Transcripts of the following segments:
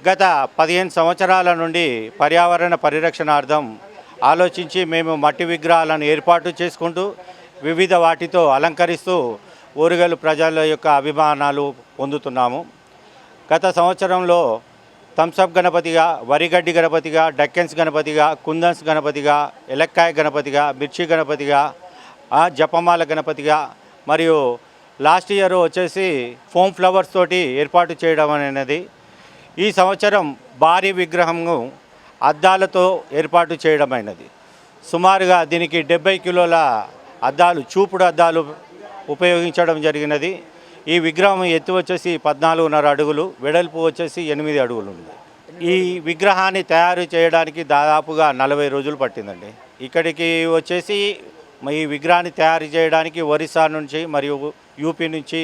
గత పదిహేను సంవత్సరాల నుండి పర్యావరణ పరిరక్షణార్థం ఆలోచించి మేము మట్టి విగ్రహాలను ఏర్పాటు చేసుకుంటూ వివిధ వాటితో అలంకరిస్తూ ఊరుగలు ప్రజల యొక్క అభిమానాలు పొందుతున్నాము. గత సంవత్సరంలో థమ్సప్ గణపతిగా వరిగడ్డి గణపతిగా డక్కెన్స్ గణపతిగా కుందన్స్ గణపతిగా ఎలక్కాయ గణపతిగా మిర్చి గణపతిగా ఆ, జపమాల గణపతిగా మరియు లాస్ట్ ఇయర్ వచ్చేసి ఫోమ్ ఫ్లవర్స్ తోటి ఏర్పాటు చేయడం అనేది ఈ సంవత్సరం భారీ విగ్రహము అద్దాలతో ఏర్పాటు చేయడమైనది. సుమారుగా దీనికి డెబ్బై కిలోల అద్దాలు చూపుడు అద్దాలు ఉపయోగించడం జరిగినది. ఈ విగ్రహం ఎత్తు వచ్చేసి పద్నాలుగున్నర అడుగులు వెడల్పు వచ్చేసి ఎనిమిది అడుగులు ఉంది ఈ విగ్రహాన్ని తయారు చేయడానికి దాదాపుగా నలభై రోజులు పట్టిందండి. ఇక్కడికి వచ్చేసి ఈ విగ్రహాన్ని తయారు చేయడానికి ఒరిస్సా నుంచి మరియు యూపీ నుంచి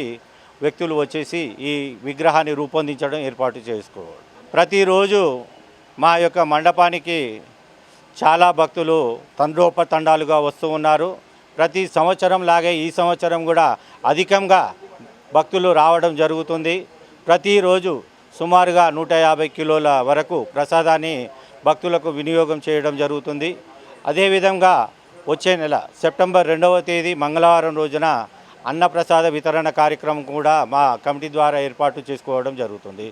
వ్యక్తులు వచ్చేసి ఈ విగ్రహాన్ని రూపొందించడం ఏర్పాటు చేసుకోవాలి. ప్రతిరోజు మా యొక్క మండపానికి చాలా భక్తులు తండ్రోపతండాలుగా వస్తూ ఉన్నారు. ప్రతి సంవత్సరం లాగే ఈ సంవత్సరం కూడా అధికంగా భక్తులు రావడం జరుగుతుంది. ప్రతిరోజు సుమారుగా నూట యాభై కిలోల వరకు ప్రసాదాన్ని భక్తులకు వినియోగం చేయడం జరుగుతుంది. అదేవిధంగా వచ్చే నెల సెప్టెంబర్ రెండవ తేదీ మంగళవారం రోజున అన్నప్రసాద వితరణ కార్యక్రమం కూడా మా కమిటీ ద్వారా ఏర్పాటు చేసుకోవడం జరుగుతుంది.